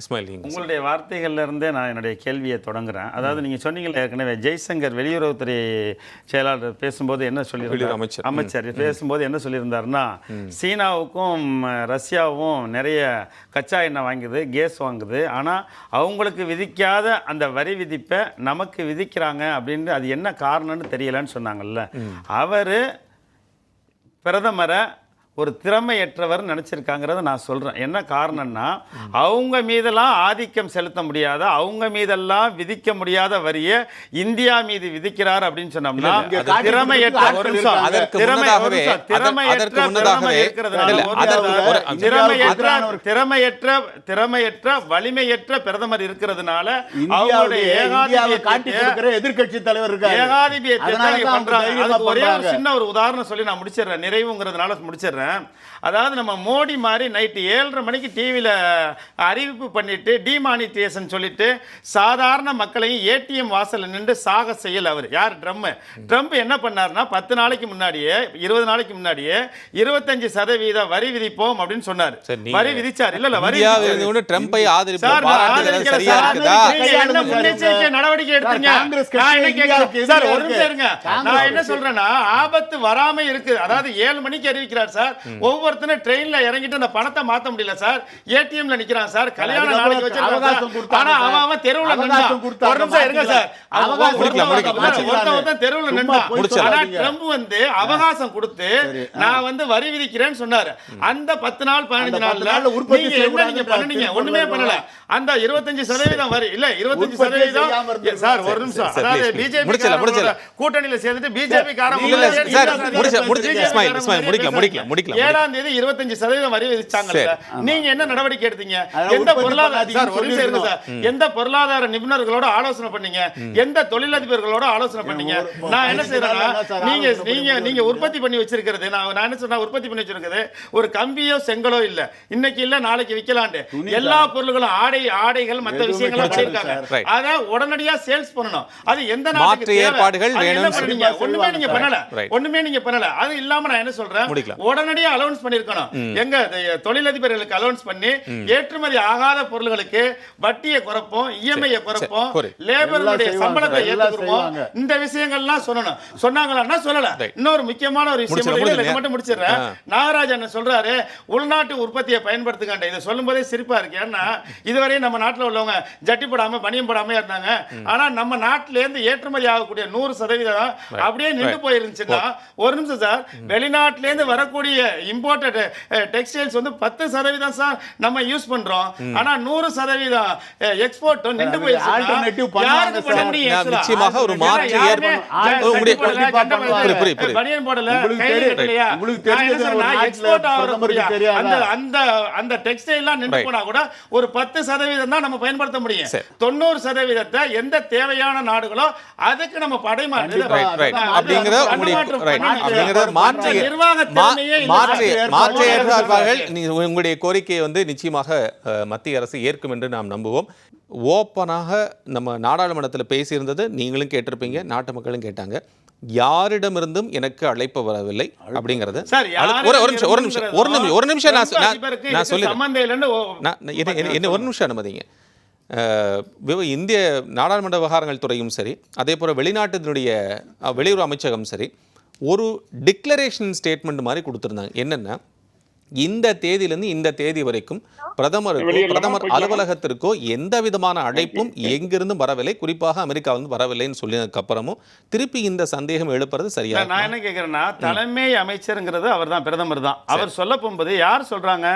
இஸ்மாயில் உங்களுடைய வார்த்தைகள்ல இருந்தே நான் என்னுடைய கேள்வியை தொடங்குறேன். அதாவது நீங்க சொன்னீங்களே ஏற்கனவே ஜெய்சங்கர் வெளியுறவுத்துறை செயலாளர் பேசும்போது என்ன சொல்லியிருந்தார்? அமைச்சர். அமைச்சர் பேசும்போது என்ன சொல்லியிருந்தாருன்னா சீனாவுக்கும் ரஷ்யாவும் நிறைய கச்சா எண்ணெய் வாங்குது கேஸ் வாங்குது. ஆனா அவங்களுக்கு விதிக்காத அந்த வரி விதிப்பை நமக்கு விதிக்கிறாங்க அப்படின்னு அது என்ன காரணம்னு தெரியலன்னு சொன்னாங்கல்ல. அவரு பிரதமரை ஒரு திறமையற்றவர் நினச்சிருக்காங்கிறத நான் சொல்கிறேன் என்ன காரணம்னா அவங்க மீதெல்லாம் ஆதிக்கம் செலுத்த முடியாத அவங்க மீதெல்லாம் விதிக்க முடியாத வரியை இந்தியா மீது விதிக்கிறார் அப்படின்னு சொன்னோம்னா திறமையற்ற ஒரு நிமிஷம். திறமையற்ற திறமையற்ற வலிமையற்ற பிரதமர் இருக்கிறதுனால அவங்களுடைய எதிர்க்கட்சி தலைவர் ஏகாதிபத்தியத்தை பண்றாங்க. ஒரே. சின்ன ஒரு உதாரணம் சொல்லி நான் முடிச்சிடுறேன். நிறைவுங்கிறதுனால முடிச்சிடுறேன். அதாவது நம்ம மோடி மாதிரி நைட்டு ஏழரை மணிக்கு டிவியில் அறிவிப்பு பண்ணிட்டு டிமானிட்டேஷன் சொல்லிட்டு சாதாரண மக்களையும் ஏடிஎம் வாசல்ல நின்று சாக செய்யல அவர் யார் ட்ரம்ப் ட்ரம்ப் என்ன பண்ணாருன்னா பத்து நாளைக்கு முன்னாடியே இருபது நாளைக்கு முன்னாடியே இருபத்தஞ்சு சதவீத வரி விதிப்போம் அப்படின்னு சொன்னார் வரி விதிச்சார் இல்ல இல்ல வரி ட்ரம்பை நடவடிக்கை எடுத்தீங்க? காங்கிரஸ் கட்சி நான் என்ன இந்தியாவுக்கு கேட்கிறேன்? சார், ஒரு நிமிஷம் இருங்க. இருக்கு. நான் என்ன சொல்றேன்னா, ஆபத்து வராம இருக்கு. அதாவது ஏழு மணிக்கு அறிவிக்கிறார் சார். ஒவ்வொருத்தனும் ட்ரெயின்ல இறங்கிட்டு அந்த பணத்தை மாத்த முடியல சார். ATM ல நிக்கிறான் சார். கல்யாண நாளைக்கு வச்சிருக்கான் அவகாசம் சார். சார். அவன் அவன் தெருவுல நின்றான். ஒரு நிமிஷம் இருங்க சார். அவகாசம் தெருவுல நின்றான். ஆனா. ட்ரம்ப் வந்து அவகாசம் கொடுத்து நான் வந்து வரி விதிக்கிறேன்னு சொன்னாரு அந்த பத்து நாள் பதினஞ்சு நாள்ல நீங்க என்ன நீங்க பண்ணுனீங்க ஒண்ணுமே பண்ணல அந்த இருபத்தஞ்சு சதவீதம் வரி இல்ல இருபத்தஞ்சு சதவீதம் சார் ஒரு நிமிஷம் சரி, அதாவது. பிஜேபி. கூட்டணியில சேர்ந்துட்டு பிஜேபி காரங்க இல்ல, இல்ல, சார், முடிக்கலாம். ஏழாம் தேதி இருபத்தஞ்சு சதவீதம் வரி விதிச்சாங்கல்ல. சரி. நீங்க என்ன நடவடிக்கை எடுத்தீங்க? எந்த பொருளாதார. எந்த பொருளாதார நிபுணர்களோட ஆலோசனை பண்ணீங்க? எந்த தொழிலதிபர்களோட ஆலோசனை பண்ணீங்க? நான் என்ன செய்யறேன்னா நீங்க நீங்க நீங்க உற்பத்தி பண்ணி வச்சிருக்கிறது. நான் நான் என்ன சொன்னா உற்பத்தி பண்ணி வச்சிருக்கிறது ஒரு கம்பியோ செங்கலோ இல்ல. இன்னைக்கு இல்ல நாளைக்கு விக்கலாண்டு எல்லா பொருள்களும் ஆடை ஆடைகள் எதுவுமே விஷயங்களும் பண்ணிருக்காங்க. அத உடனடியா சேல்ஸ் பண்ணணும். அது எந்த மாற்று நாட்டுக்கு? ஏற்பாடுகள் ஒண்ணுமே நீங்க பண்ணல. ஒண்ணுமே நீங்க பண்ணல. அது இல்லாம நான் என்ன சொல்றேன்? முடிக்கலாம். உடனடியா அலௌன்ஸ் பண்ணிருக்கணும் எங்க தொழிலதிபர்களுக்கு அலௌன்ஸ் பண்ணி ஏற்றுமதி ஆகாத பொருள்களுக்கு வட்டியை குறைப்போம் இஎம்ஐ குறைப்போம் புரியுது. லேபர்களுடைய எல்லாம் சம்பளத்தை செய்வாங்க. இந்த விஷயங்கள்லாம் சொல்லணும் சொன்னாங்களான்னா சொல்லல. இன்னொரு முக்கியமான ஒரு விஷயம். மட்டும் முடிச்சிடுறேன். நாகராஜ் என்ன சொல்றாரு உள்நாட்டு உற்பத்தியை பயன்படுத்துக்காண்ட இதை சொல்லும் போதே சிரிப்பா இருக்கு ஏன்னா இதுவரையும் நம்ம நாட்டுல உள்ளவங்க ஜட்டி போடாம பனியம் போடாம இருந்தாங்க ஆனா நம்ம நாட்டுல இருந்து ஏற்றுமதி ஆகக்கூடிய நூறு சதவீதம் அப்படியே நின்று. போயிருந்துச்சுன்னா ஒரு நிமிஷம் சார் வெளிநாட்டுல இருந்து வரக்கூடிய இம்போர்ட்டட் டெக்ஸ்டைல்ஸ் வந்து பத்து சதவீதம் சார் நம்ம யூஸ் பண்றோம் ஆனா நூறு சதவீதம் எக்ஸ்போர்ட் நின்று alternative போயிருச்சுன்னா பண்ணுவாங்க யாருக்கு பண்ண சார். முடியும் நான் actually? நிச்சயமாக ஒரு மாற்று. பனியன் போடல? அந்த அந்த அந்த டெக்ஸ்டைல் எல்லாம் நின்று. போனா கூட ஒரு பத்து சதவீதம் தான் நம்ம பயன்படுத்த முடியும். தொண்ணூறு சதவீதத்தை எந்த தேவையான நாடுகளோ அதுக்கு நம்ம படைமாற்று அப்படிங்கிற மாற்று நிர்வாக மாற்று மாற்று நீ- உங்களுடைய கோரிக்கையை வந்து நிச்சயமாக மத்திய அரசு ஏற்கும் என்று நாம் நம்புவோம். ஓப்பனாக நம்ம நாடாளுமன்றத்தில் பேசியிருந்தது நீங்களும் கேட்டிருப்பீங்க நாட்டு மக்களும் கேட்டாங்க. யாரிடமிருந்தும் எனக்கு அழைப்பு வரவில்லை அப்படிங்கிறது. ஒரு நிமிஷம் ஒரு நிமிஷம் ஒரு நிமிஷம் ஒரு நிமிஷம் நான் நான் சொல்லிடுறேன். என்ன- ஒரு நிமிஷம் அனுமதிங்க. இந்திய நாடாளுமன்ற விவகாரங்கள் துறையும் சரி அதே போல் வெளிநாட்டினுடைய வெளியுறவு அமைச்சகம் சரி ஒரு டிக்ளரேஷன் ஸ்டேட்மெண்ட் மாதிரி கொடுத்துருந்தாங்க. என்னென்னா இந்த தேதியிலிருந்து இந்த தேதி வரைக்கும் பிரதமருக்கோ பிரதமர் அலுவலகத்திற்கோ எந்த விதமான அழைப்பும் எங்கிருந்தும் வரவில்லை. குறிப்பாக அமெரிக்காவிலிருந்து வரவில்லைன்னு சொல்லினதுக்கு அப்புறமும் திருப்பி இந்த சந்தேகம் எழுப்புறது சரியா நான் என்ன கேட்குறேன்னா தலைமை அமைச்சருங்கிறது அவர் தான் பிரதமர் தான். அவர் சொல்ல போகும்போது யார் சொல்றாங்க?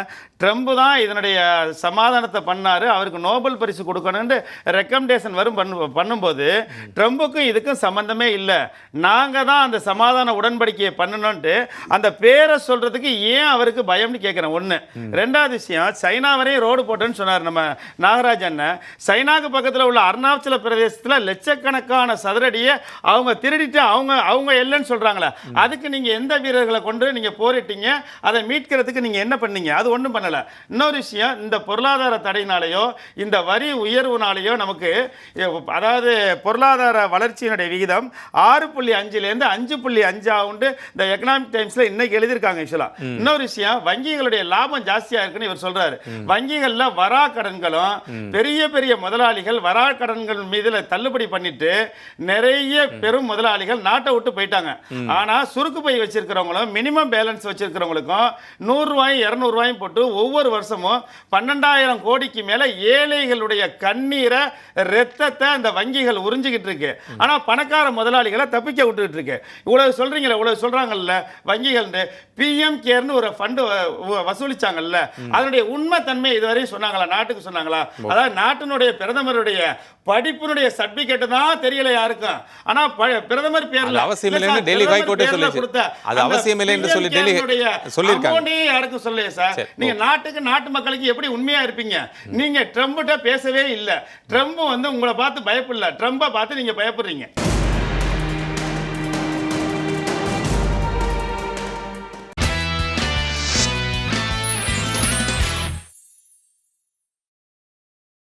ட்ரம்ப் தான் இதனுடைய சமாதானத்தை பண்ணாரு அவருக்கு நோபல் பரிசு கொடுக்கணும்னு ரெக்கமெண்டேஷன் வரும் பண்ணு பண்ணும்போது ட்ரம்புக்கும் இதுக்கும் சம்பந்தமே இல்லை. நாங்கள் தான் அந்த சமாதான உடன்படிக்கையை பண்ணணும்ட்டு அந்த பேரை சொல்றதுக்கு ஏன் அவருக்கு பயம்னு கேட்குறேன் ஒன்று ரெண்டாவது விஷயம் சைனா வரையும் ரோடு போட்டேன்னு சொன்னார் நம்ம நாகராஜ் அண்ணன். சைனாக்கு பக்கத்தில் உள்ள அருணாச்சல பிரதேசத்தில் லட்சக்கணக்கான சதுரடியை அவங்க திருடிட்டு அவங்க அவங்க இல்லைன்னு சொல்கிறாங்களே அதுக்கு நீங்கள் எந்த வீரர்களை கொண்டு நீங்கள் போரிட்டீங்க? அதை மீட்கிறதுக்கு நீங்கள் என்ன பண்ணீங்க? அது ஒன்றும் பண்ணலை. இன்னொரு விஷயம் இந்த பொருளாதார தடையினாலேயோ இந்த வரி உயர்வுனாலேயோ நமக்கு அதாவது பொருளாதார வளர்ச்சியினுடைய விகிதம் ஆறு புள்ளி அஞ்சுலேருந்து அஞ்சு புள்ளி அஞ்சு ஆகுண்டு இந்த எக்கனாமிக் டைம்ஸில் இன்னைக்கு எழுதியிருக்காங்க ஆக்சுவலாக இன்னொரு விஷயம் வங்கிகளுடைய லாபம் ஜாஸ்தியா இருக்குன்னு இவர் சொல்றாரு. வங்கிகள்ல வரா கடன்களும் பெரிய பெரிய முதலாளிகள் வரா கடன்கள் மீதுல தள்ளுபடி பண்ணிட்டு நிறைய பெரும் முதலாளிகள் நாட்டை விட்டு போயிட்டாங்க. ஆனா சுருக்கு பை வச்சிருக்கிறவங்களும் மினிமம் பேலன்ஸ் வச்சிருக்கிறவங்களுக்கும் நூறு ரூபாயும் இருநூறு ரூபாயும் போட்டு ஒவ்வொரு வருஷமும் பன்னெண்டாயிரம் கோடிக்கு மேல ஏழைகளுடைய கண்ணீரை ரத்தத்தை அந்த வங்கிகள் உறிஞ்சிக்கிட்டு இருக்கு. ஆனா பணக்கார முதலாளிகளை தப்பிக்க விட்டுக்கிட்டு இருக்கு. இவ்வளவு சொல்றீங்களே இவ்வளவு சொல்றாங்கல்ல வங்கிகள் பிஎம் கேர்னு ஒரு ஃபண்டு வசூலிச்சாங்கல்ல. அதனுடைய உண்மை தன்மை இதுவரை சொன்னாங்களா? நாட்டுக்கு சொன்னாங்களா? அதாவது நாட்டினுடைய பிரதமருடைய படிப்பினுடைய சர்டிபிகேட் தான் தெரியல யாருக்கும். ஆனா பிரதமர் பேர்ல அவசியம் இல்ல இல்லைன்னு டெல்லி ஹைகோர்ட்டே சொல்லிச்சு. அது அவசியம் இல்லை என்று சொல்லி டெல்லி ஏ யாருக்கும் சொல்லலையே சார். நீங்க நாட்டுக்கு நாட்டு மக்களுக்கு எப்படி உண்மையா இருப்பீங்க? நீங்க ட்ரம்ப்கிட்ட பேசவே இல்ல. ட்ரம்ப் வந்து உங்களை பார்த்து பயப்படல. ட்ரம்பை பார்த்து நீங்க பயப்படுறீங்க.